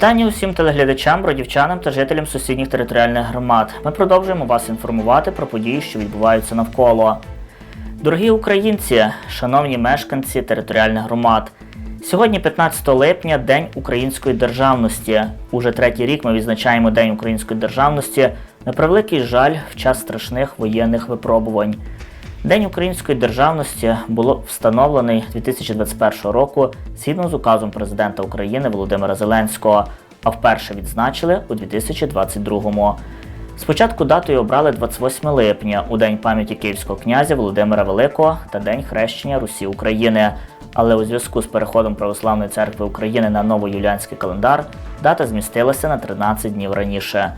Вітання усім телеглядачам, бродівчанам та жителям сусідніх територіальних громад. Ми продовжуємо вас інформувати про події, що відбуваються навколо. Дорогі українці, шановні мешканці територіальних громад. Сьогодні, 15 липня, День української державності. Уже третій рік ми відзначаємо День української державності на превеликий жаль в час страшних воєнних випробувань. День української державності було встановлений 2021 року згідно з указом президента України Володимира Зеленського, а вперше відзначили у 2022-му. Спочатку датою обрали 28 липня у День пам'яті київського князя Володимира Великого та День хрещення Русі України. Але у зв'язку з переходом Православної церкви України на новоюліанський календар дата змістилася на 13 днів раніше.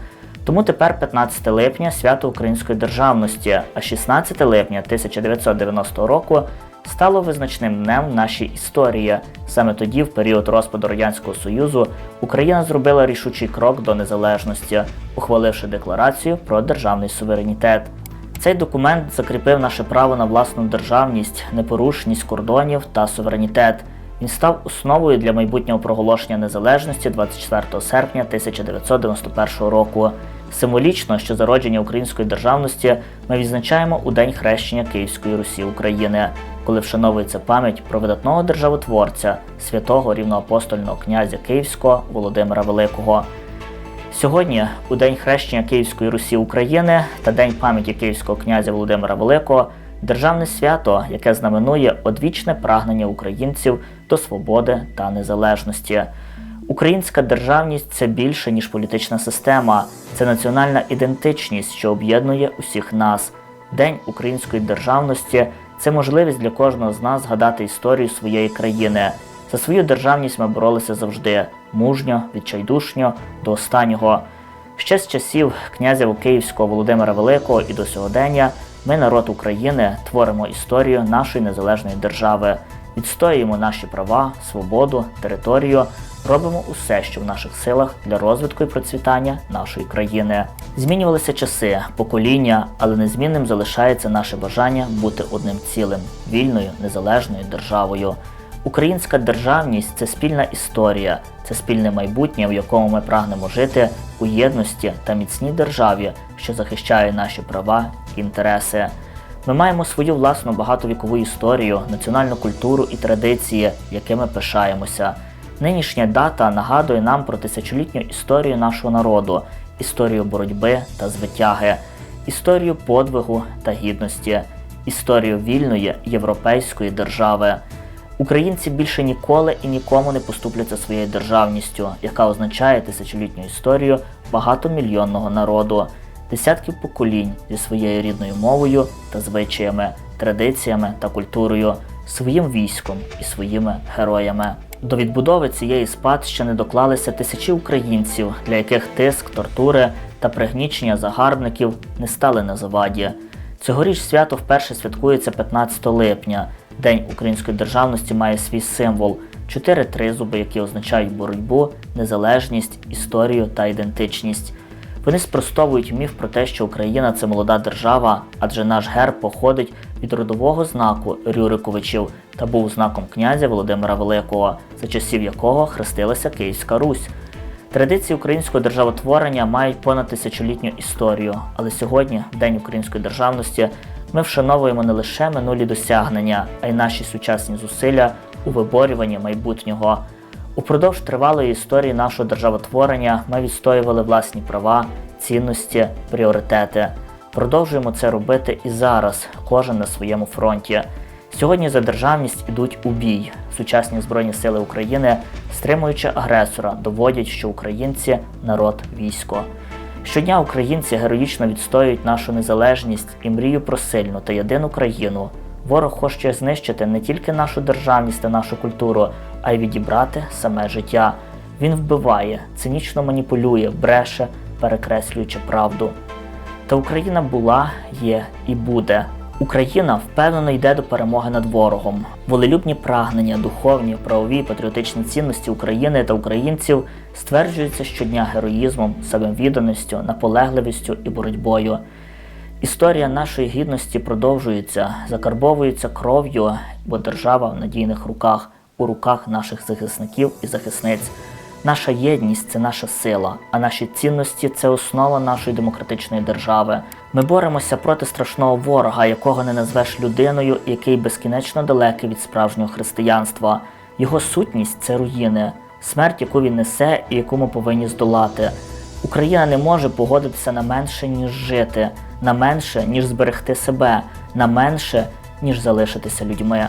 Тому тепер 15 липня свято Української державності, а 16 липня 1990 року стало визначним днем в нашій історії. Саме тоді, в період розпаду Радянського Союзу, Україна зробила рішучий крок до незалежності, ухваливши декларацію про державний суверенітет. Цей документ закріпив наше право на власну державність, непорушність кордонів та суверенітет. Він став основою для майбутнього проголошення незалежності 24 серпня 1991 року. Символічно, що зародження української державності ми відзначаємо у День хрещення Київської Русі України, коли вшановується пам'ять про видатного державотворця, святого рівноапостольного князя Київського Володимира Великого. Сьогодні, у День хрещення Київської Русі України та День пам'яті Київського князя Володимира Великого, державне свято, яке знаменує одвічне прагнення українців до свободи та незалежності. Українська державність це більше, ніж політична система, це національна ідентичність, що об'єднує усіх нас. День української державності це можливість для кожного з нас згадати історію своєї країни. За свою державність ми боролися завжди мужньо, відчайдушньо, до останнього. Ще з часів князя Київського Володимира Великого і до сьогодення ми, народ України, творимо історію нашої незалежної держави, відстоюємо наші права, свободу, територію, робимо усе, що в наших силах для розвитку і процвітання нашої країни. Змінювалися часи, покоління, але незмінним залишається наше бажання бути одним цілим, вільною, незалежною державою. Українська державність це спільна історія, це спільне майбутнє, в якому ми прагнемо жити у єдності та міцній державі, що захищає наші права і інтереси. Ми маємо свою власну багатовікову історію, національну культуру і традиції, якими пишаємося. Нинішня дата нагадує нам про тисячолітню історію нашого народу, історію боротьби та звитяги, історію подвигу та гідності, історію вільної європейської держави. Українці більше ніколи і нікому не поступляться своєю державністю, яка означає тисячолітню історію багатомільйонного народу, десятків поколінь зі своєю рідною мовою та звичаями, традиціями та культурою, своїм військом і своїми героями. До відбудови цієї спадщини доклалися тисячі українців, для яких тиск, тортури та пригнічення загарбників не стали на заваді. Цьогоріч свято вперше святкується 15 липня. День української державності має свій символ чотири тризуби, які означають боротьбу, незалежність, історію та ідентичність. Вони спростовують міф про те, що Україна це молода держава, адже наш герб походить від родового знаку Рюриковичів та був знаком князя Володимира Великого, за часів якого хрестилася Київська Русь. Традиції українського державотворення мають понад тисячолітню історію, але сьогодні, в День української державності, ми вшановуємо не лише минулі досягнення, а й наші сучасні зусилля у виборюванні майбутнього. Упродовж тривалої історії нашого державотворення ми відстоювали власні права, цінності, пріоритети. Продовжуємо це робити і зараз, кожен на своєму фронті. Сьогодні за державність ідуть у бій. Сучасні Збройні Сили України, стримуючи агресора, доводять, що українці народ військо. Щодня українці героїчно відстоюють нашу незалежність і мрію про сильну та єдину країну. Ворог хоче знищити не тільки нашу державність та нашу культуру, а й відібрати саме життя. Він вбиває, цинічно маніпулює, бреше, перекреслюючи правду. Та Україна була, є і буде. Україна впевнено йде до перемоги над ворогом. Волелюбні прагнення, духовні, правові, патріотичні цінності України та українців стверджуються щодня героїзмом, самовідданістю, наполегливістю і боротьбою. Історія нашої гідності продовжується, закарбовується кров'ю, бо держава в надійних руках, у руках наших захисників і захисниць. Наша єдність це наша сила, а наші цінності це основа нашої демократичної держави. Ми боремося проти страшного ворога, якого не назвеш людиною, який безкінечно далекий від справжнього християнства. Його сутність це руїни, смерть, яку він несе і яку ми повинні здолати. Україна не може погодитися на менше, ніж жити, на менше, ніж зберегти себе, на менше, ніж залишитися людьми.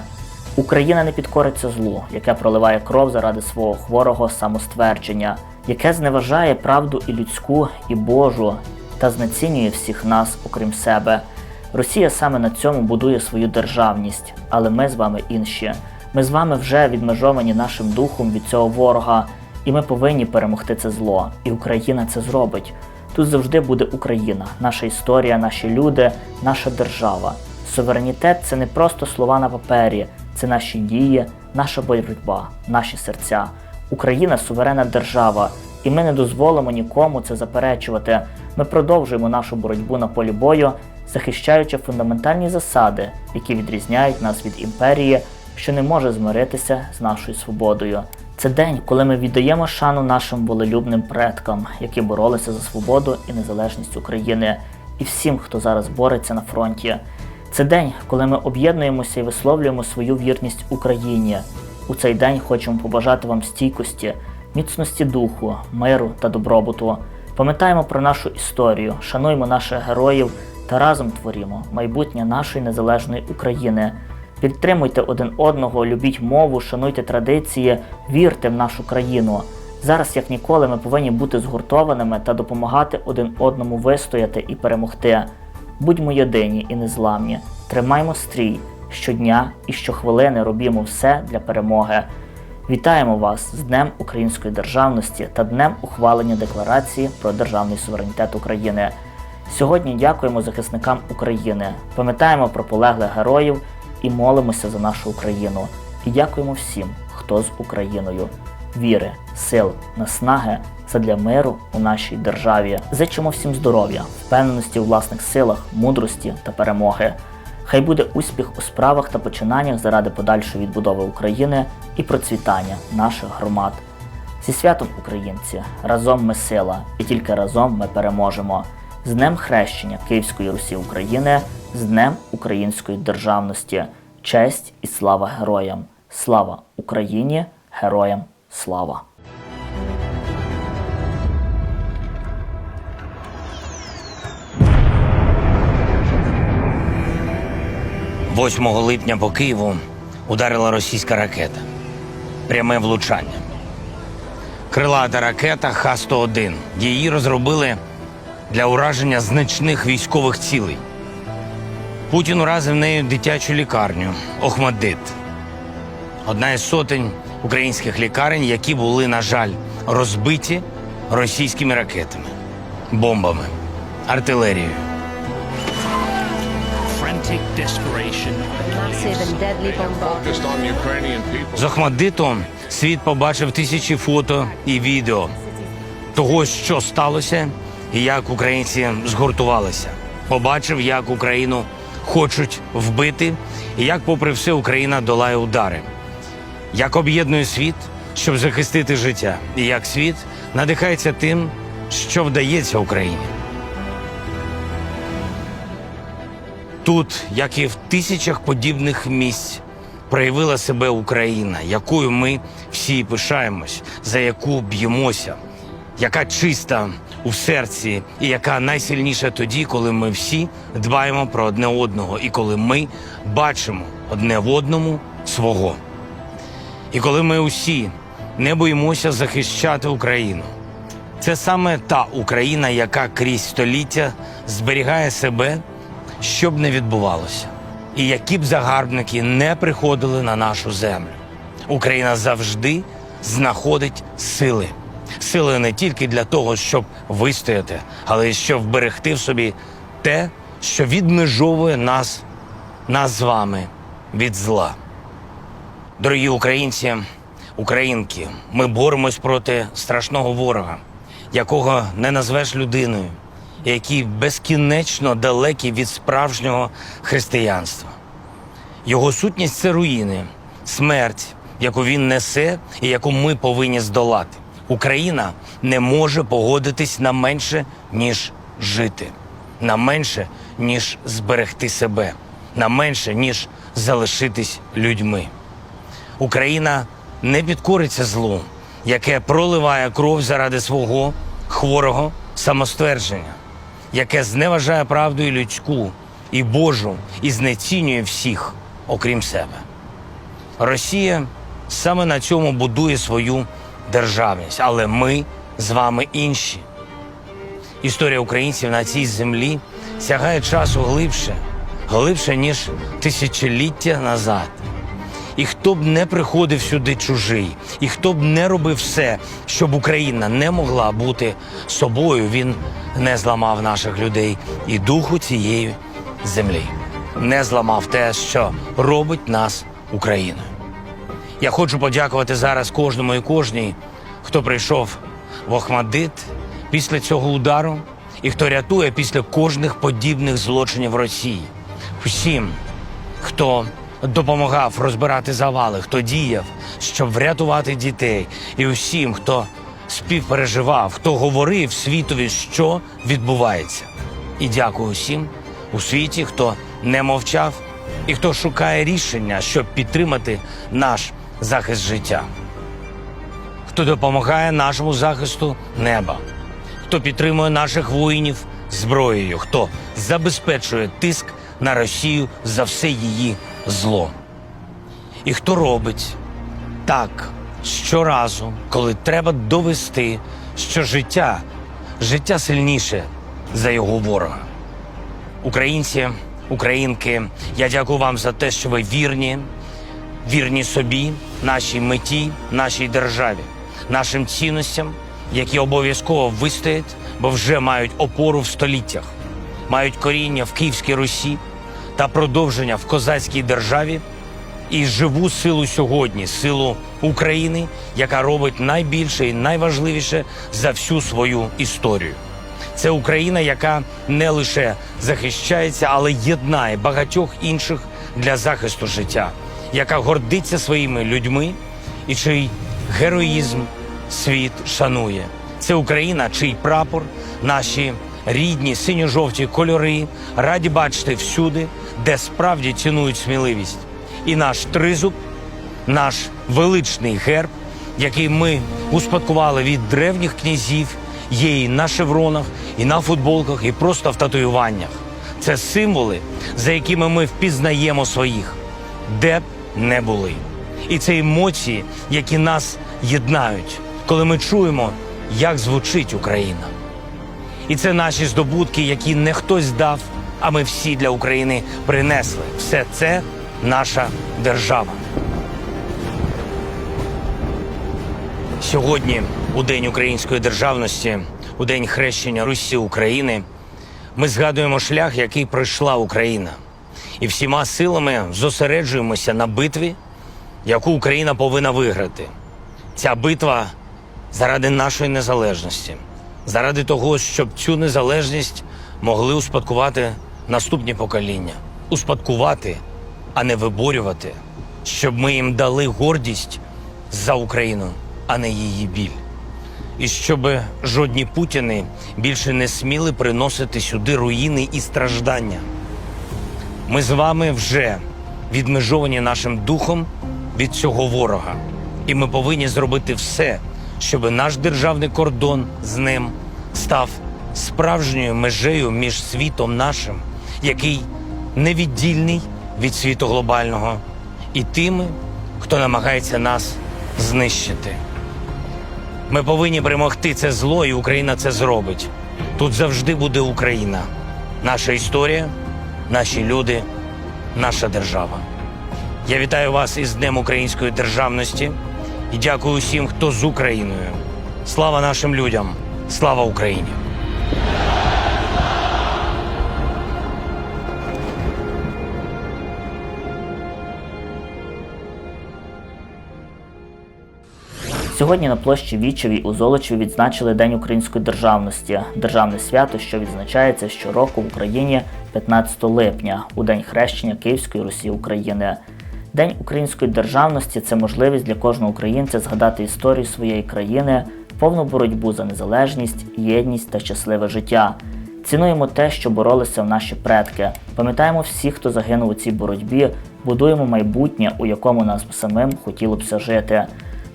Україна не підкориться злу, яке проливає кров заради свого хворого самоствердження, яке зневажає правду і людську, і Божу, та знецінює всіх нас, окрім себе. Росія саме на цьому будує свою державність, але ми з вами інші. Ми з вами вже відмежовані нашим духом від цього ворога, і ми повинні перемогти це зло. І Україна це зробить. Тут завжди буде Україна, наша історія, наші люди, наша держава. Суверенітет це не просто слова на папері, це наші дії, наша боротьба, наші серця. Україна суверенна держава, і ми не дозволимо нікому це заперечувати. Ми продовжуємо нашу боротьбу на полі бою, захищаючи фундаментальні засади, які відрізняють нас від імперії, що не може змиритися з нашою свободою. Це день, коли ми віддаємо шану нашим волелюбним предкам, які боролися за свободу і незалежність України, і всім, хто зараз бореться на фронті. Це день, коли ми об'єднуємося і висловлюємо свою вірність Україні. У цей день хочемо побажати вам стійкості, міцності духу, миру та добробуту. Пам'ятаємо про нашу історію, шануємо наших героїв та разом творімо майбутнє нашої незалежної України. Підтримуйте один одного, любіть мову, шануйте традиції, вірте в нашу країну. Зараз, як ніколи, ми повинні бути згуртованими та допомагати один одному вистояти і перемогти. Будьмо єдині і незламні, тримаймо стрій щодня і щохвилини робімо все для перемоги. Вітаємо вас з Днем Української державності та Днем ухвалення Декларації про державний суверенітет України. Сьогодні дякуємо захисникам України, пам'ятаємо про полеглих героїв і молимося за нашу Україну. І дякуємо всім, хто з Україною. Віри, сил, наснаги задля миру у нашій державі. Зичимо всім здоров'я, впевненості у власних силах, мудрості та перемоги. Хай буде успіх у справах та починаннях заради подальшої відбудови України і процвітання наших громад. Зі святом українці! Разом ми сила, і тільки разом ми переможемо. З Днем Хрещення Київської Русі України, з Днем Української державності, честь і слава героям! Слава Україні! Героям слава! 8 липня по Києву ударила російська ракета. Пряме влучання. Крилата ракета Х-101. Її розробили для ураження значних військових цілей. Путін уразив нею дитячу лікарню Охмаддит. Одна із сотень українських лікарень, які були, на жаль, розбиті російськими ракетами, бомбами, артилерією. З Охмаддиту світ побачив тисячі фото і відео того, що сталося, і як українці згуртувалися. Побачив, як Україну хочуть вбити, і як, попри все, Україна долає удари, як об'єднує світ, щоб захистити життя, і як світ надихається тим, що вдається Україні. Тут, як і в тисячах подібних місць, проявила себе Україна, якою ми всі пишаємось, за яку б'ємося, яка чиста у серці, і яка найсильніша тоді, коли ми всі дбаємо про одне одного, і коли ми бачимо одне в одному свого. І коли ми усі не боїмося захищати Україну. Це саме та Україна, яка крізь століття зберігає себе, щоб не відбувалося. І які б загарбники не приходили на нашу землю. Україна завжди знаходить сили. Сили не тільки для того, щоб вистояти, але й щоб вберегти в собі те, що відмежовує нас, нас з вами від зла. Дорогі українці, українки, ми боремось проти страшного ворога, якого не назвеш людиною, який безкінечно далекий від справжнього християнства. Його сутність це руїни, смерть, яку він несе і яку ми повинні здолати. Україна не може погодитись на менше, ніж жити, на менше, ніж зберегти себе, на менше, ніж залишитись людьми. Україна не підкориться злу, яке проливає кров заради свого хворого самоствердження, яке зневажає правду і людську, і Божу, і знецінює всіх, окрім себе. Росія саме на цьому будує свою державність, але ми з вами інші. Історія українців на цій землі сягає часу глибше, глибше, ніж тисячоліття назад. І хто б не приходив сюди чужий, і хто б не робив все, щоб Україна не могла бути собою, він не зламав наших людей і духу цієї землі, не зламав те, що робить нас Україною. Я хочу подякувати зараз кожному і кожній, хто прийшов в Охмадит після цього удару і хто рятує після кожних подібних злочинів Росії. Всім, хто допомагав розбирати завали, хто діяв, щоб врятувати дітей, і усім, хто співпереживав, хто говорив світові, що відбувається. І дякую усім у світі, хто не мовчав і хто шукає рішення, щоб підтримати наш захист життя, хто допомагає нашому захисту неба, хто підтримує наших воїнів зброєю, хто забезпечує тиск на Росію за все її зло. І хто робить так щоразу, коли треба довести, що життя, життя сильніше за його ворога. Українці, українки, я дякую вам за те, що ви вірні, вірні собі, нашій меті, нашій державі, нашим цінностям, які обов'язково вистоять, бо вже мають опору в століттях, мають коріння в Київській Русі та продовження в козацькій державі і живу силу сьогодні, силу України, яка робить найбільше і найважливіше за всю свою історію. Це Україна, яка не лише захищається, але єднає багатьох інших для захисту життя, яка гордиться своїми людьми і чий героїзм світ шанує. Це Україна, чий прапор, наші рідні синьо-жовті кольори раді бачити всюди, де справді цінують сміливість. І наш тризуб, наш величний герб, який ми успадкували від древніх князів, є і на шевронах, і на футболках, і просто в татуюваннях. Це символи, за якими ми впізнаємо своїх, де б не були. І це емоції, які нас єднають, коли ми чуємо, як звучить Україна. І це наші здобутки, які не хтось дав, а ми всі для України принесли. Все це наша держава. Сьогодні, у День української державності, у День хрещення Русі України, ми згадуємо шлях, який пройшла Україна, і всіма силами зосереджуємося на битві, яку Україна повинна виграти. Ця битва заради нашої незалежності, заради того, щоб цю незалежність могли успадкувати наступні покоління, успадкувати, а не виборювати, щоб ми їм дали гордість за Україну, а не її біль. І щоб жодні путіни більше не сміли приносити сюди руїни і страждання. Ми з вами вже відмежовані нашим духом від цього ворога. І ми повинні зробити все, щоб наш державний кордон з ним став справжньою межею між світом нашим, який невіддільний від світу глобального, і тими, хто намагається нас знищити. Ми повинні перемогти це зло, і Україна це зробить. Тут завжди буде Україна, наша історія, наші люди, наша держава. Я вітаю вас із Днем Української державності і дякую усім, хто з Україною. Слава нашим людям! Слава Україні! Сьогодні на площі Вічевій у Золочеві відзначили День української державності, державне свято, що відзначається щороку в Україні 15 липня, у день хрещення Київської Русі України. День української державності це можливість для кожного українця згадати історію своєї країни, повну боротьбу за незалежність, єдність та щасливе життя. Цінуємо те, що боролися в наші предки. Пам'ятаємо всіх, хто загинув у цій боротьбі, будуємо майбутнє, у якому нас самим хотілося жити.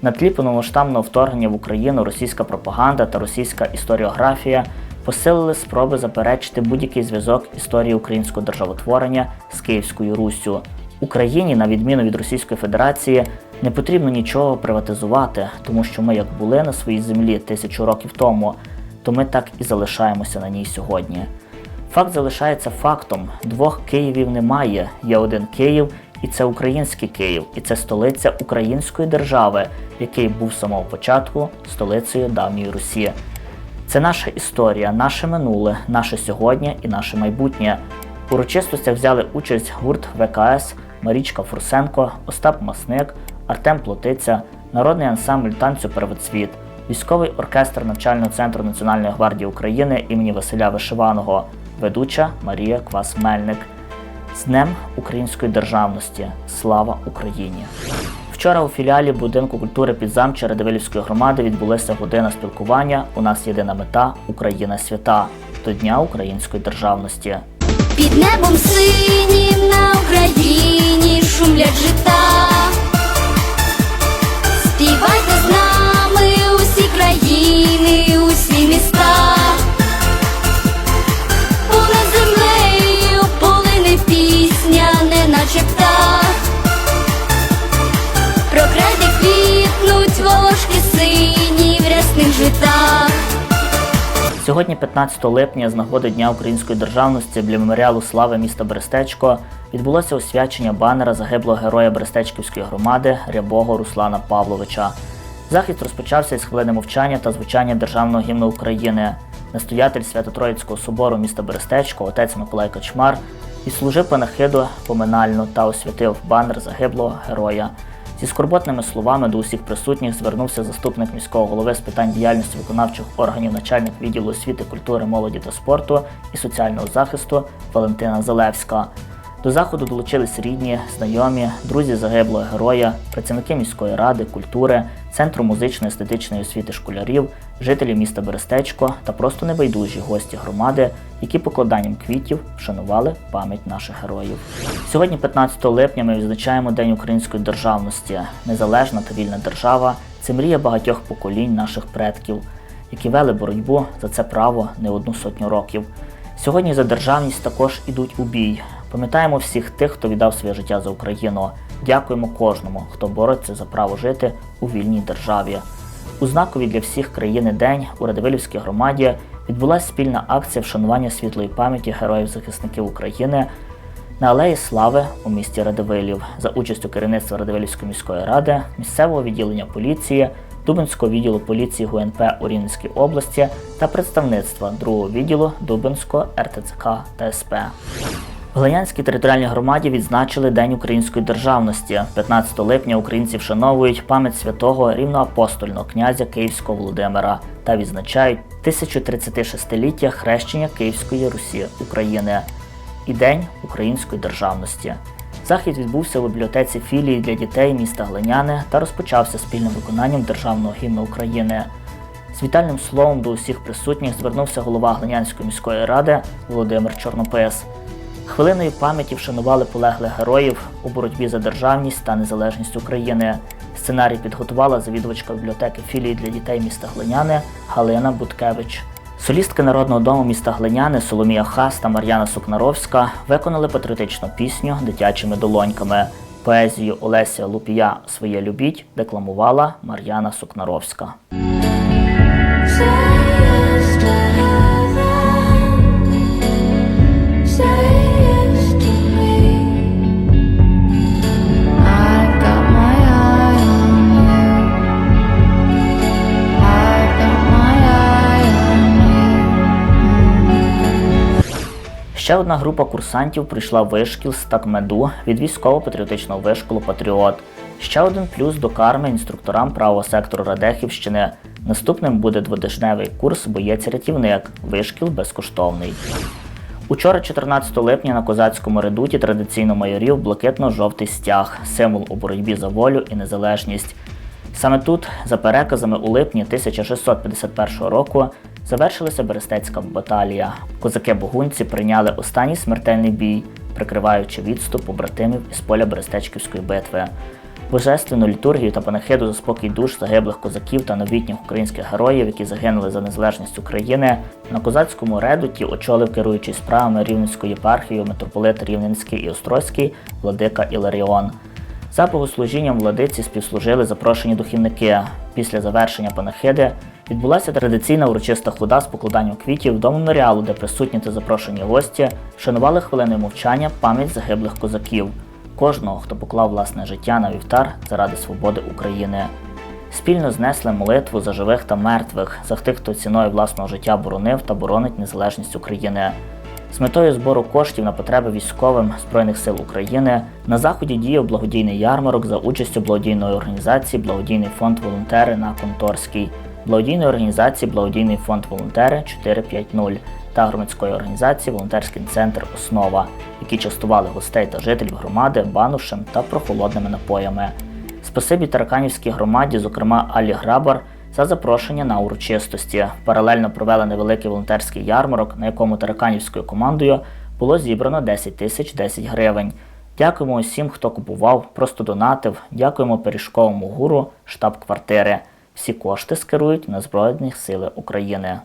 На тлі повномасштабного вторгнення в Україну російська пропаганда та російська історіографія посилили спроби заперечити будь-який зв'язок історії українського державотворення з Київською Руссю. Україні, на відміну від Російської Федерації, не потрібно нічого приватизувати, тому що ми як були на своїй землі тисячу років тому, то ми так і залишаємося на ній сьогодні. Факт залишається фактом: двох Київів немає. Є один Київ, і це український Київ, і це столиця української держави, який був з самого початку столицею давньої Русі. Це наша історія, наше минуле, наше сьогодні і наше майбутнє. У урочистостях взяли участь гурт ВКС, Марічка Фурсенко, Остап Масник, Артем Плотиця, народний ансамбль танцю Первоцвіт, військовий оркестр навчального центру Національної гвардії України імені Василя Вишиваного, ведуча Марія Квас-Мельник. З Днем Української державності. Слава Україні! Вчора у філіалі будинку культури підзамча Радивилівської громади відбулася година спілкування. У нас єдина мета Україна свята до Дня української державності. Під небом синім на Україні шумлять жита. Співайте з нами усі країни, рясних. Сьогодні, 15 липня, з нагоди Дня української державності біля меморіалу слави міста Берестечко відбулося освячення банера загиблого героя Берестечківської громади Рябого Руслана Павловича. Захід розпочався із хвилини мовчання та звучання державного гімну України. Настоятель Свято-Троїцького собору міста Берестечко, отець Миколай Качмар, відслужив панахиду поминальну та освятив банер загиблого героя. Зі скорботними словами до усіх присутніх звернувся заступник міського голови з питань діяльності виконавчих органів начальник відділу освіти, культури, молоді та спорту і соціального захисту Валентина Залевська. До заходу долучились рідні, знайомі, друзі загиблого героя, працівники міської ради, культури, центру музично-естетичної освіти школярів, жителі міста Берестечко та просто небайдужі гості громади, які покладанням квітів вшанували пам'ять наших героїв. Сьогодні, 15 липня, ми відзначаємо День української державності. Незалежна та вільна держава це мрія багатьох поколінь наших предків, які вели боротьбу за це право не одну сотню років. Сьогодні за державність також ідуть у бій. Пам'ятаємо всіх тих, хто віддав своє життя за Україну. Дякуємо кожному, хто бореться за право жити у вільній державі. У знакові для всіх країни день у Радивилівській громаді відбулася спільна акція вшанування світлої пам'яті героїв-захисників України на Алеї Слави у місті Радивилів за участю керівництва Радивилівської міської ради, місцевого відділення поліції, Дубинського відділу поліції ГУНП у Рівненській області та представництва другого відділу Дубинського РТЦК та СП. В Глинянській територіальній громаді відзначили День української державності. 15 липня українці вшановують пам'ять святого рівноапостольного князя Київського Володимира та відзначають 1036-ліття хрещення Київської Русі України і День української державності. Захід відбувся в бібліотеці філії для дітей міста Глиняни та розпочався спільним виконанням державного гімну України. З вітальним словом до усіх присутніх звернувся голова Глинянської міської ради Володимир Чорнопис. Хвилиною пам'яті вшанували полеглих героїв у боротьбі за державність та незалежність України. Сценарій підготувала завідувачка бібліотеки філії для дітей міста Глиняни Галина Буткевич. Солістки Народного дому міста Глиняни Соломія Хас та Мар'яна Сукнаровська виконали патріотичну пісню дитячими долоньками. Поезію Олеся Лупія Своє любіть декламувала Мар'яна Сукнаровська. Ще одна група курсантів прийшла вишкіл з такмеду від військово-патріотичного вишколу Патріот. Ще один плюс до карми інструкторам правого сектору Радехівщини. Наступним буде двотижневий курс боєць-рятівник. Вишкіл безкоштовний. Учора, 14 липня, на козацькому редуті традиційно майорів блакитно-жовтий стяг, символ у боротьбі за волю і незалежність. Саме тут, за переказами у липні 1651 року, завершилася Берестецька баталія. Козаки-богунці прийняли останній смертельний бій, прикриваючи відступ побратимів із поля Берестечківської битви. Божественну літургію та панахиду за спокій душ загиблих козаків та новітніх українських героїв, які загинули за незалежність України, на козацькому редуті очолив керуючий справами Рівненської єпархії митрополит Рівненський і Острозький владика Іларіон. За богослужінням владиці співслужили запрошені духівники. Після завершення панахиди відбулася традиційна урочиста хода з покладанням квітів до меморіалу, де присутні та запрошені гості вшанували хвилиною мовчання пам'ять загиблих козаків, кожного, хто поклав власне життя на вівтар заради свободи України. Спільно знесли молитву за живих та мертвих, за тих, хто ціною власного життя боронив та боронить незалежність України. З метою збору коштів на потреби військовим Збройних сил України на заході діяв благодійний ярмарок за участю благодійної організації Благодійний фонд Волонтери на Конторській, благодійної організації Благодійний фонд Волонтери 450 та громадської організації Волонтерський центр Основа, які частували гостей та жителів громади банушем та прохолодними напоями. Спасибі Тараканівській громаді, зокрема Алі Грабар, за запрошення на урочистості. Паралельно провели невеликий волонтерський ярмарок, на якому тараканівською командою було зібрано 10 тисяч 10 гривень. Дякуємо усім, хто купував, просто донатив. Дякуємо пиріжковому гуру, штаб-квартири. Всі кошти скерують на Збройні Сили України.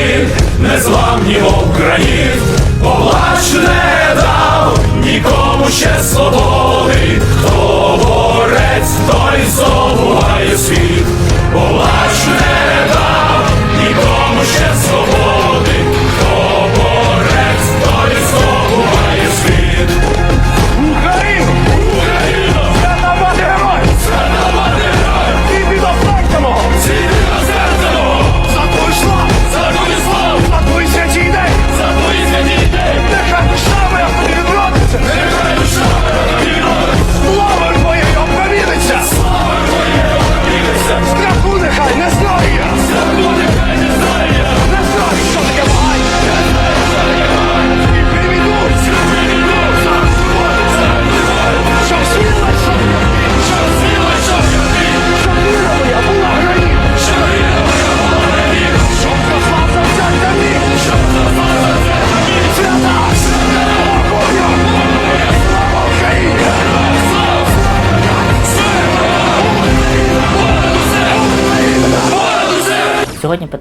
Міцні, незламні мов граніт, Палач не дав нікому ще свободи, хто борець, той здобуває світ, Палач не дав нікому ще свободи,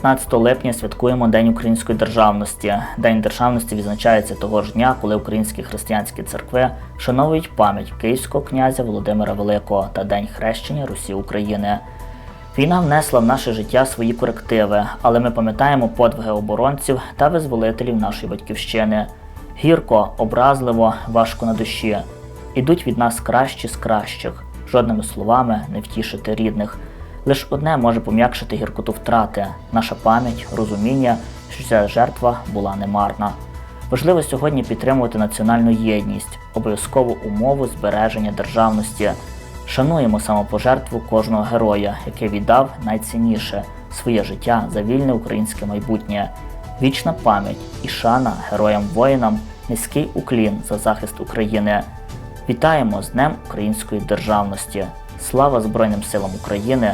15 липня, святкуємо День української державності. День державності відзначається того ж дня, коли українські християнські церкви вшановують пам'ять київського князя Володимира Великого та День хрещення Русі України. Війна внесла в наше життя свої корективи, але ми пам'ятаємо подвиги оборонців та визволителів нашої батьківщини. Гірко, образливо, важко на душі. Ідуть від нас кращі з кращих, жодними словами не втішити рідних. Лиш одне може пом'якшити гіркоту втрати наша пам'ять, розуміння, що ця жертва була немарна. Важливо сьогодні підтримувати національну єдність, обов'язкову умову збереження державності. Шануємо самопожертву кожного героя, який віддав найцінніше своє життя за вільне українське майбутнє. Вічна пам'ять і шана героям-воїнам, низький уклін за захист України. Вітаємо з Днем Української державності. Слава Збройним силам України!